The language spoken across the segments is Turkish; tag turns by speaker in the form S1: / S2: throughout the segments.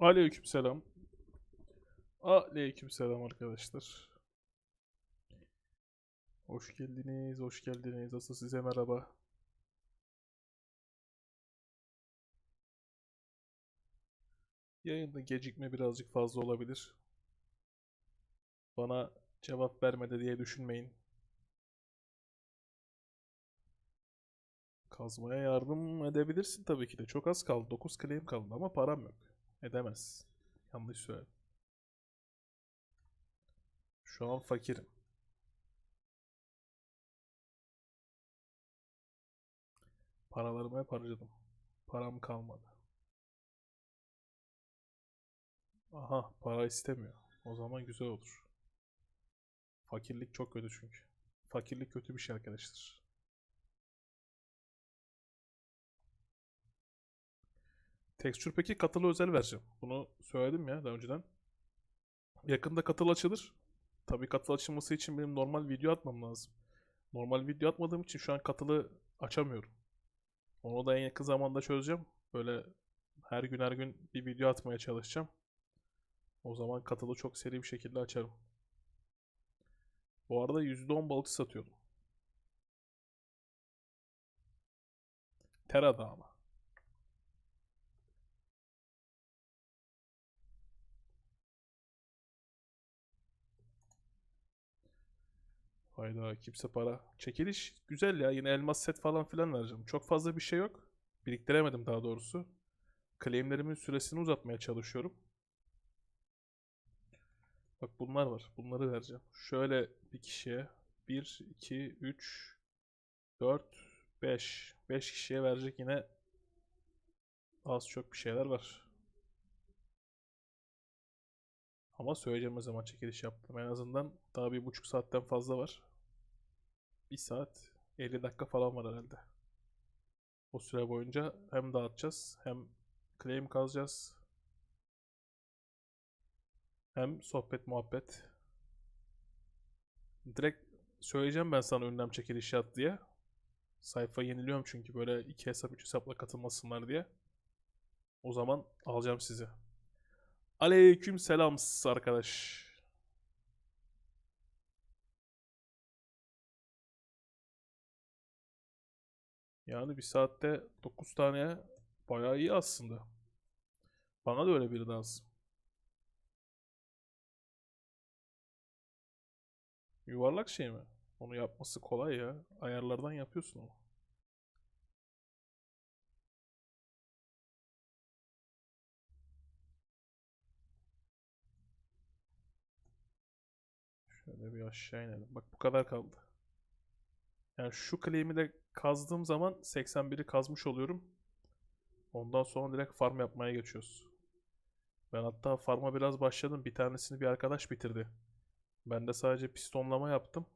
S1: Aleykümselam. Aleykümselam arkadaşlar. Hoş geldiniz, hoş geldiniz. Asıl size merhaba. Yayında gecikme birazcık fazla olabilir. Bana cevap vermedi diye düşünmeyin. Kazmaya yardım edebilirsin tabii ki de. Çok az kaldı. 9 claim kaldı ama param yok. Edemez. Yanlış söyledim. Şu an fakirim. Paralarımı hep harcadım. Param kalmadı. Aha, para istemiyor. O zaman güzel olur. Fakirlik çok kötü çünkü. Fakirlik kötü bir şey arkadaşlar. Texture peki katılı özel vereceğim. Bunu söyledim ya daha önceden. Yakında katıl açılır. Tabii katıl açılması için benim normal video atmam lazım. Normal video atmadığım için şu an katılı açamıyorum. Onu da en yakın zamanda çözeceğim. Böyle her gün her gün bir video atmaya çalışacağım. O zaman katılı çok seri bir şekilde açarım. Bu arada %10 balık satıyorum. Terada ama. Hayda kimse para. Çekiliş güzel ya. Yine elmas set falan filan vereceğim. Çok fazla bir şey yok. Biriktiremedim daha doğrusu. Claimlerimin süresini uzatmaya çalışıyorum. Bak bunlar var. Bunları vereceğim. Şöyle bir kişiye 1, 2, 3, 4, 5. 5 kişiye verecek yine az çok bir şeyler var. Ama söyleyeceğim ne zaman çekiliş yaptım. En azından daha bir buçuk saatten fazla var. Bir saat 50 dakika falan var herhalde. O süre boyunca hem dağıtacağız hem claim kazacağız. Hem sohbet muhabbet. Direkt söyleyeceğim ben sana ünlem çekiliş yap diye. Sayfa yeniliyorum çünkü böyle iki hesap üç hesapla katılmasınlar diye. O zaman alacağım sizi. Aleyküm selam arkadaş. Yani bir saatte 9 tane bayağı iyi aslında. Bana da öyle biri lazım. Yuvarlak şey mi? Onu yapması kolay ya. Ayarlardan yapıyorsun onu. Şöyle bir aşağı inelim. Bak bu kadar kaldı. Yani şu claim'i de kazdığım zaman 81'i kazmış oluyorum. Ondan sonra direkt farm yapmaya geçiyoruz. Ben hatta farm'a biraz başladım. Bir tanesini bir arkadaş bitirdi. Ben de sadece pistonlama yaptım.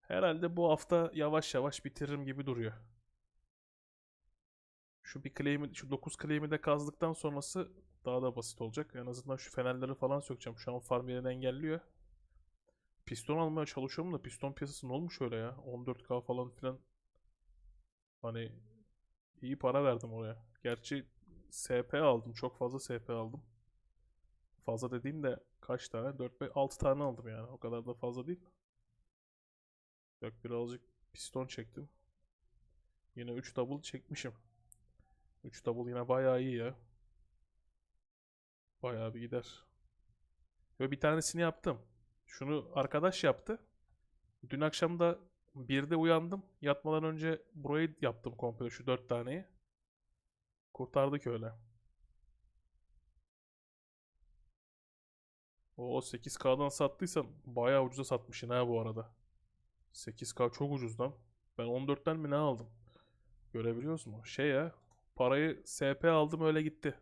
S1: Herhalde bu hafta yavaş yavaş bitiririm gibi duruyor. Şu bir claim'i, şu 9 claim'i de kazdıktan sonrası daha da basit olacak. En azından şu fenerleri falan sökeceğim. Şu an farm yerini engelliyor. Piston almaya çalışıyorum da piston piyasası ne olmuş öyle ya? 14k falan filan. Hani iyi para verdim oraya. Gerçi SP aldım. Çok fazla SP aldım. Fazla dediğim de kaç tane? 4 5 6 tane aldım yani. O kadar da fazla değil. Bak birazcık piston çektim. Yine 3 double çekmişim. 3 double yine bayağı iyi ya. Bayağı bir gider. Ve bir tanesini yaptım. Şunu arkadaş yaptı. Dün akşam da birde uyandım. Yatmadan önce burayı yaptım komple şu 4 taneyi. Kurtardık öyle. O 8K'dan sattıysam bayağı ucuza satmışsın ha bu arada. 8K çok ucuz lan. Ben 14'ten mi ne aldım? Görebiliyoruz mu? Şey ya. Parayı SP aldım öyle gitti.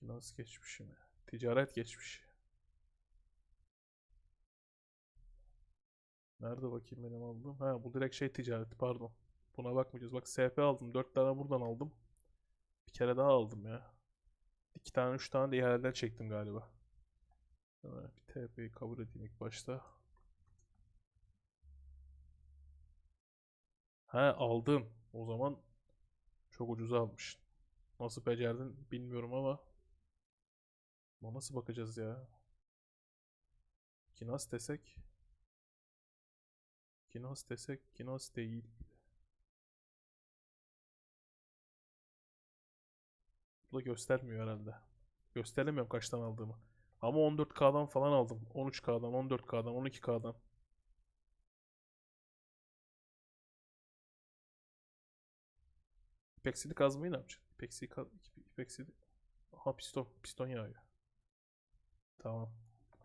S1: Finans geçmişi mi? Ticaret geçmişi. Nerede bakayım benim aldığım? Ha bu direkt şey ticareti pardon. Buna bakmayacağız. Bak SP aldım. 4 tane buradan aldım. Bir kere daha aldım ya. 2 tane 3 tane de ihaleden çektim galiba. Bir TP'yi kabul edeyim ilk başta. He aldın. O zaman çok ucuza almışsın. Nasıl becerdin bilmiyorum ama. Buna nasıl bakacağız ya? Kinas desek. Kinas desek. Kinas değil. Bu da göstermiyor herhalde. Gösteremiyorum kaçtan aldığımı. Ama 14K'dan falan aldım. 13K'dan, 14K'dan, 12K'dan. İpeksidi kazmayı ne yapacaksın? İpeksidi, kaz... İpeksidi... Aha piston. Piston yağıyor. Tamam.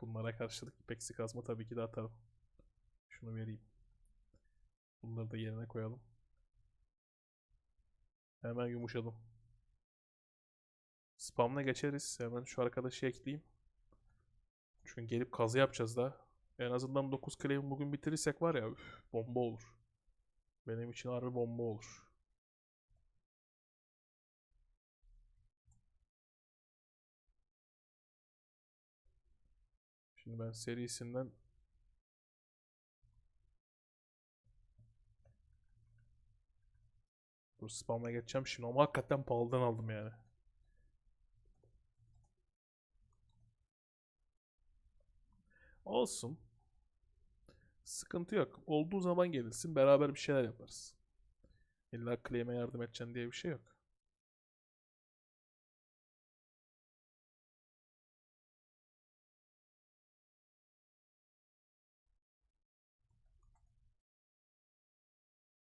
S1: Bunlara karşılık ipeksi kazma tabii ki de atarım. Şunu vereyim. Bunları da yerine koyalım. Hemen yumuşadım. Spamla geçeriz. Hemen şu arkadaşı ekleyeyim. Çünkü gelip kazı yapacağız da. En azından 9 claim bugün bitirirsek var ya üf, bomba olur. Benim için harbi bomba olur. Şimdi ben serisinden Dur spam'a geçeceğim şimdi ama hakikaten pahalıdan aldım yani. Olsun. Sıkıntı yok. Olduğu zaman gelirsin beraber bir şeyler yaparız. İlla claim'e yardım edeceksin diye bir şey yok.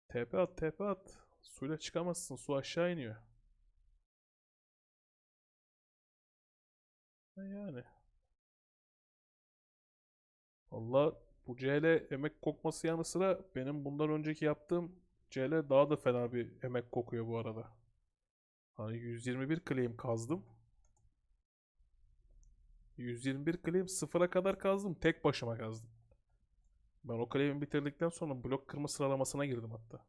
S1: TP at, TP at. Suyla çıkamazsın. Su aşağı iniyor. Yani. Valla bu CL emek kokması yanı sıra benim bundan önceki yaptığım CL daha da fena bir emek kokuyor bu arada. Hani 121 claim kazdım. 121 claim sıfıra kadar kazdım. Tek başıma kazdım. Ben o claim'i bitirdikten sonra blok kırma sıralamasına girdim hatta.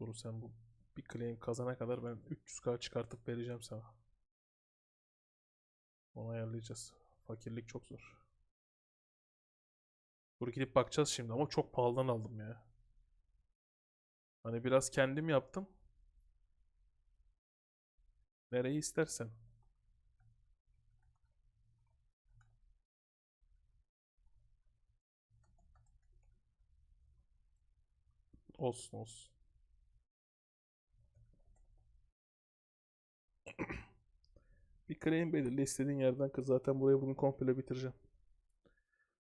S1: Dur sen bu bir claim kazana kadar ben 300k çıkartıp vereceğim sana. Onu ayarlayacağız. Fakirlik çok zor. Dur gidip bakacağız şimdi ama çok pahalıdan aldım ya. Hani biraz kendim yaptım. Nereyi istersen. Olsun olsun. Bir claim belirle istediğin yerden kaz. Zaten burayı bugün komple bitireceğim.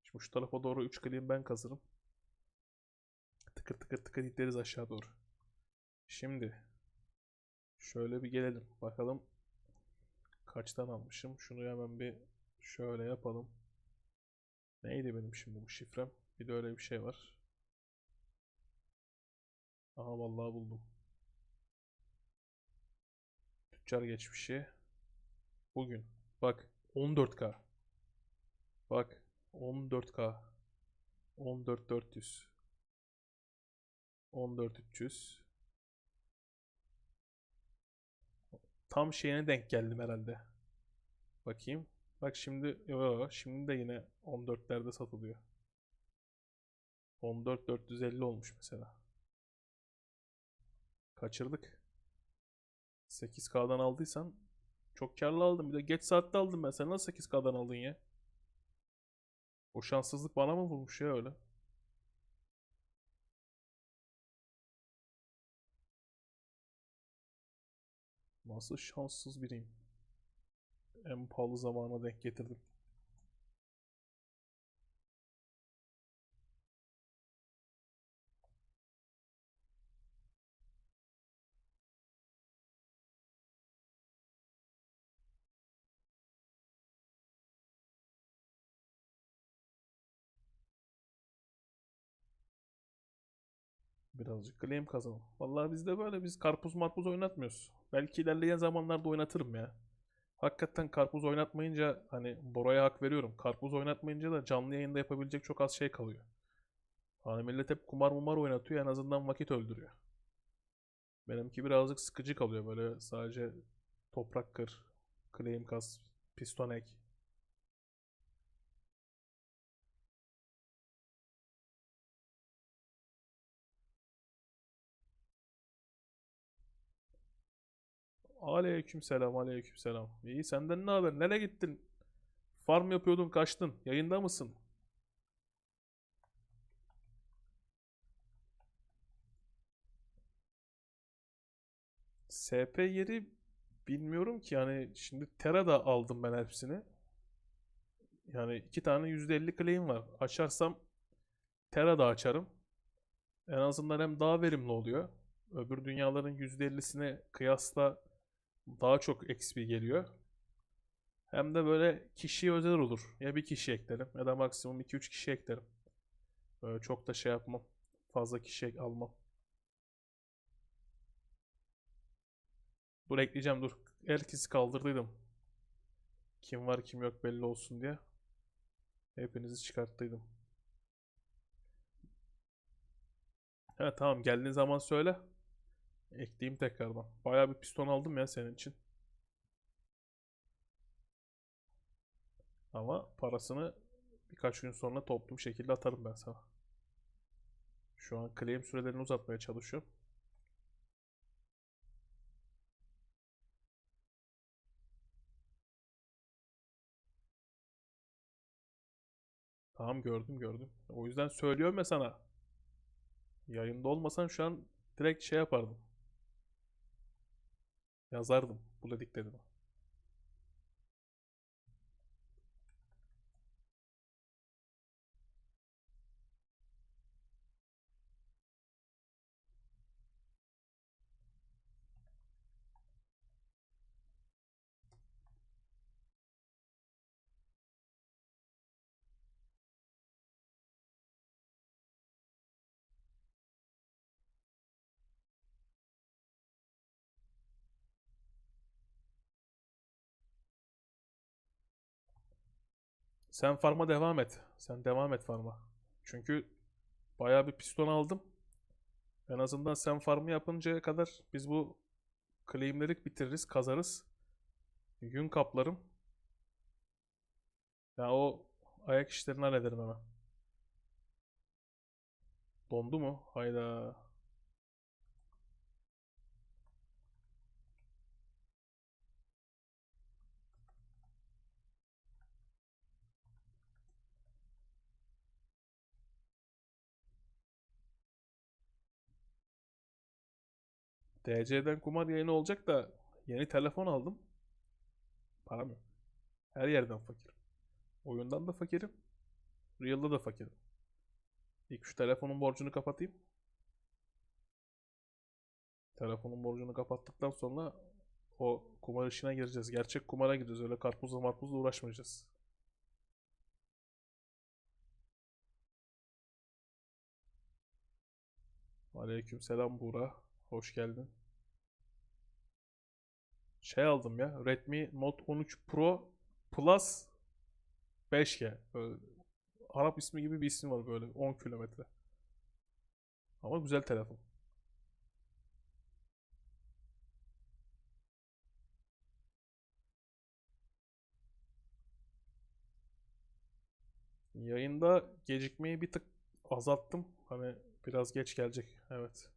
S1: Şimdi şu tarafa doğru 3 claim ben kazırım. Tıkır tıkır tıkır gideriz aşağı doğru. Şimdi şöyle bir gelelim. Bakalım kaçtan almışım. Şunu hemen bir şöyle yapalım. Neydi benim şimdi bu şifrem? Bir de öyle bir şey var. Aha vallahi buldum. Tüccar geçmişi. Bugün. Bak 14K. Bak 14K. 14400. 14300. Tam şeyine denk geldim herhalde. Bakayım. Bak şimdi yo, şimdi de yine 14'lerde satılıyor. 14450 olmuş mesela. Kaçırdık. 8K'dan aldıysan çok karlı aldım. Bir de geç saatte aldım ben. Sen nasıl 8K'dan aldın ya? O şanssızlık bana mı vurmuş ya öyle? Nasıl şanssız biriyim. En pahalı zamana denk getirdim. Birazcık claim kazanalım. Vallahi bizde böyle biz karpuz marpuz oynatmıyoruz. Belki ilerleyen zamanlarda oynatırım ya. Hakikaten karpuz oynatmayınca hani Bora'ya hak veriyorum. Karpuz oynatmayınca da canlı yayında yapabilecek çok az şey kalıyor. Hani millet hep kumar mumar oynatıyor en azından vakit öldürüyor. Benimki birazcık sıkıcı kalıyor böyle sadece toprak kır, claim kas, piston ek. Aleykümselam, aleykümselam. İyi senden ne haber? Nereye gittin? Farm yapıyordun, kaçtın. Yayında mısın? SP yeri bilmiyorum ki yani şimdi Terra da aldım ben hepsini. Yani iki tane %50 claim var. Açarsam Terra da açarım. En azından hem daha verimli oluyor. Öbür dünyaların %50'sine kıyasla daha çok XP geliyor. Hem de böyle kişiye özel olur. Ya bir kişi eklerim ya da maksimum 2-3 kişi eklerim. Böyle çok da şey yapmam. Fazla kişi almam. Dur ekleyeceğim dur. Herkesi kaldırdıydım. Kim var kim yok belli olsun diye. Hepinizi çıkarttıydım. Evet tamam geldiğin zaman söyle. Ekleyeyim tekrardan. Bayağı bir piston aldım ya senin için. Ama parasını birkaç gün sonra toplu bir şekilde atarım ben sana. Şu an claim sürelerini uzatmaya çalışıyorum. Tamam gördüm gördüm. O yüzden söylüyorum ya sana. Yayında olmasan şu an direkt şey yapardım. Yazardım bu dediklerimi. Sen farma devam et. Sen devam et farma. Çünkü bayağı bir piston aldım. En azından sen farmı yapıncaya kadar biz bu claimleri bitiririz, kazarız. Yün kaplarım. Ya o ayak işlerini hallederim hemen. Dondu mu? Hayda. DC'den kumar yayını olacak da yeni telefon aldım. Param yok. Her yerden fakirim. Oyundan da fakirim. Real'da da fakirim. İlk şu telefonun borcunu kapatayım. Telefonun borcunu kapattıktan sonra o kumar işine gireceğiz. Gerçek kumara gireceğiz. Öyle karpuzla marpuzla uğraşmayacağız. Aleykümselam Buğra. Hoş geldin. Şey aldım ya. Redmi Note 13 Pro Plus 5G. Böyle Arap ismi gibi bir isim var böyle 10 kilometre. Ama güzel telefon. Yayında gecikmeyi bir tık azalttım. Hani biraz geç gelecek. Evet.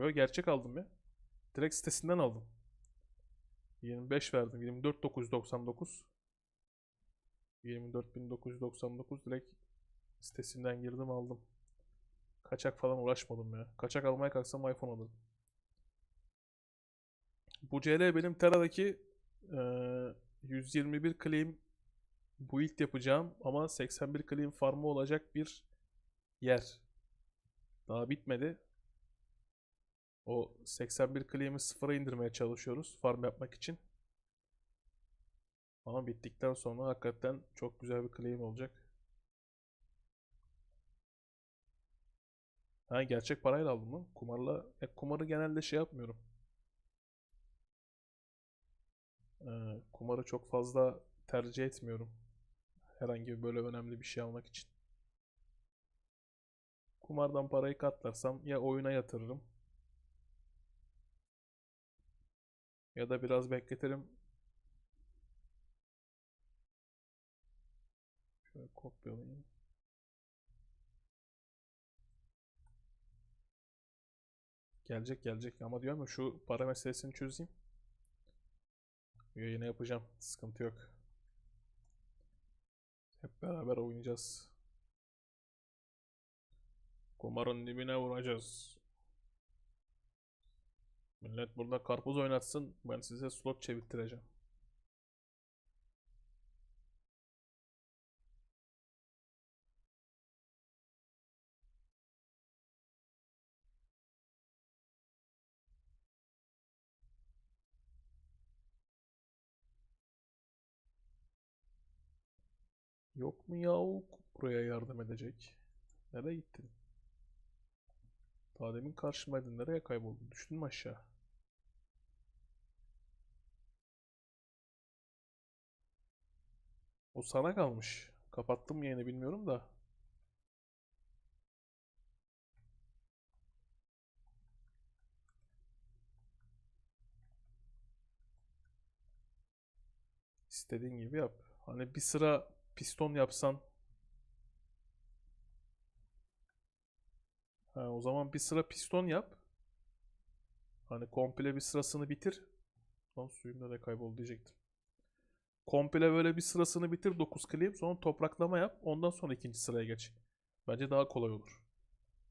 S1: Böyle gerçek aldım ya. Direkt sitesinden aldım. 25 verdim. 24.999. 24.999 direkt sitesinden girdim aldım. Kaçak falan uğraşmadım ya. Kaçak almaya kalksam iPhone alırım. Bu CL benim Tera'daki eee, 121 claim build yapacağım ama 81 claim farmı olacak bir yer. Daha bitmedi. O 81 claim'i sıfıra indirmeye çalışıyoruz farm yapmak için. Ama bittikten sonra hakikaten çok güzel bir claim olacak. Ha gerçek parayla aldım lan. Kumarla, e, kumarı genelde şey yapmıyorum. Ee, kumarı çok fazla tercih etmiyorum. Herhangi böyle önemli bir şey almak için. Kumardan parayı katlarsam ya oyuna yatırırım ya da biraz bekletirim. Şöyle kopyalayayım. Gelecek gelecek ama diyorum ya şu para meselesini çözeyim. Yayını yapacağım. Sıkıntı yok. Hep beraber oynayacağız. Kumarın dibine vuracağız. Millet burada karpuz oynatsın. Ben size slot çevirttireceğim. Yok mu yahu buraya yardım edecek? Nereye gittin? Daha demin karşımaydın. Nereye kayboldun? Düştün mü aşağı? O sana kalmış. Kapattım yayını bilmiyorum da. İstediğin gibi yap. Hani bir sıra piston yapsan. Ha, o zaman bir sıra piston yap. Hani komple bir sırasını bitir. Lan suyum nereye kayboldu diyecektim. Komple böyle bir sırasını bitir 9 clean sonra topraklama yap. Ondan sonra ikinci sıraya geç. Bence daha kolay olur.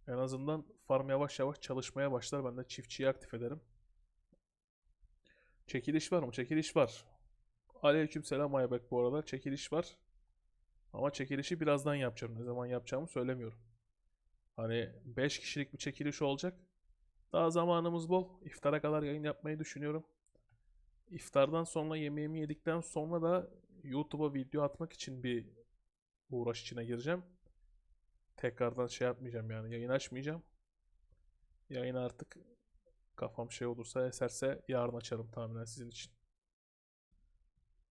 S1: En azından farm yavaş yavaş çalışmaya başlar. Ben de çiftçiyi aktif ederim. Çekiliş var mı? Çekiliş var. Aleykümselam Aybek bu arada. Çekiliş var. Ama çekilişi birazdan yapacağım. Ne zaman yapacağımı söylemiyorum. Hani 5 kişilik bir çekiliş olacak. Daha zamanımız bol. İftara kadar yayın yapmayı düşünüyorum. İftardan sonra yemeğimi yedikten sonra da YouTube'a video atmak için bir uğraş içine gireceğim. Tekrardan şey yapmayacağım yani yayın açmayacağım. Yayın artık kafam şey olursa eserse yarın açarım tahminen sizin için.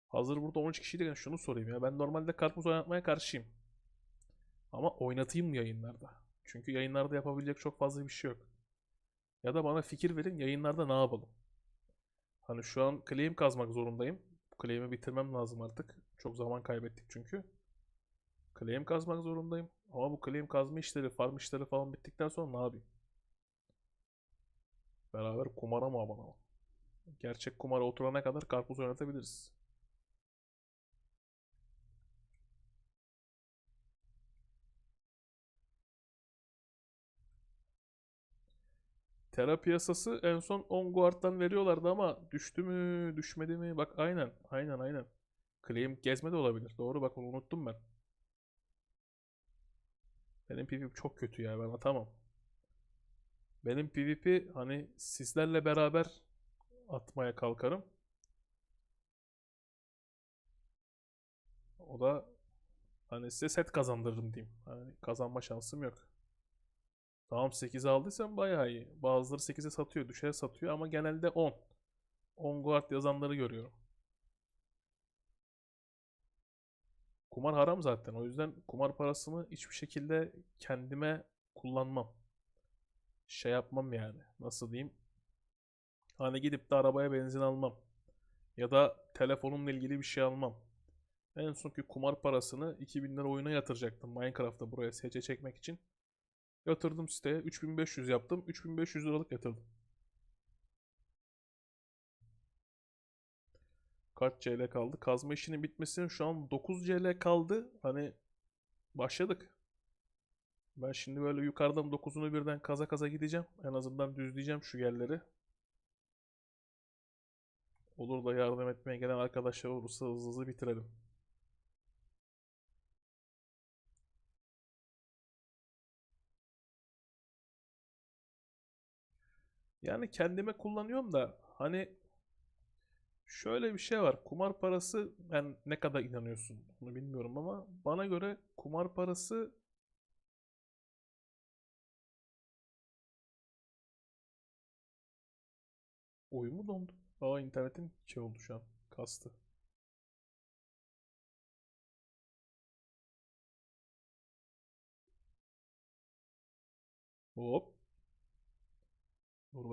S1: Hazır burada 13 kişiyken şunu sorayım ya. Ben normalde karpuz oynatmaya karşıyım. Ama oynatayım mı yayınlarda? Çünkü yayınlarda yapabilecek çok fazla bir şey yok. Ya da bana fikir verin yayınlarda ne yapalım? Hani şu an claim kazmak zorundayım. Claim'i bitirmem lazım artık. Çok zaman kaybettik çünkü. Claim kazmak zorundayım. Ama bu claim kazma işleri, farm işleri falan bittikten sonra ne yapayım? Beraber kumara mı abanalım? Gerçek kumara oturana kadar karpuz oynatabiliriz. Terra piyasası en son 10 guard'dan veriyorlardı ama düştü mü düşmedi mi? Bak aynen aynen aynen. Claim gezme de olabilir. Doğru bak onu unuttum ben. Benim PvP çok kötü ya ben atamam. Benim PvP hani sizlerle beraber atmaya kalkarım. O da hani size set kazandırırım diyeyim. Hani kazanma şansım yok. Tamam 8'e aldıysan bayağı iyi. Bazıları 8'e satıyor, düşe satıyor ama genelde 10. 10 guard yazanları görüyorum. Kumar haram zaten. O yüzden kumar parasını hiçbir şekilde kendime kullanmam. Şey yapmam yani. Nasıl diyeyim? Hani gidip de arabaya benzin almam. Ya da telefonumla ilgili bir şey almam. En sonki kumar parasını 2000 lira oyuna yatıracaktım Minecraft'ta buraya SC çekmek için. Yatırdım siteye. 3500 yaptım. 3500 liralık yatırdım. Kaç CL kaldı? Kazma işinin bitmesine şu an 9 CL kaldı. Hani başladık. Ben şimdi böyle yukarıdan 9'unu birden kaza kaza gideceğim. En azından düzleyeceğim şu yerleri. Olur da yardım etmeye gelen arkadaşlar olursa hızlı hızlı bitirelim. Yani kendime kullanıyorum da hani şöyle bir şey var. Kumar parası ben ne kadar inanıyorsun bunu bilmiyorum ama bana göre kumar parası oyun mu dondu? Aa internetin şey oldu şu an. Kastı. Hop.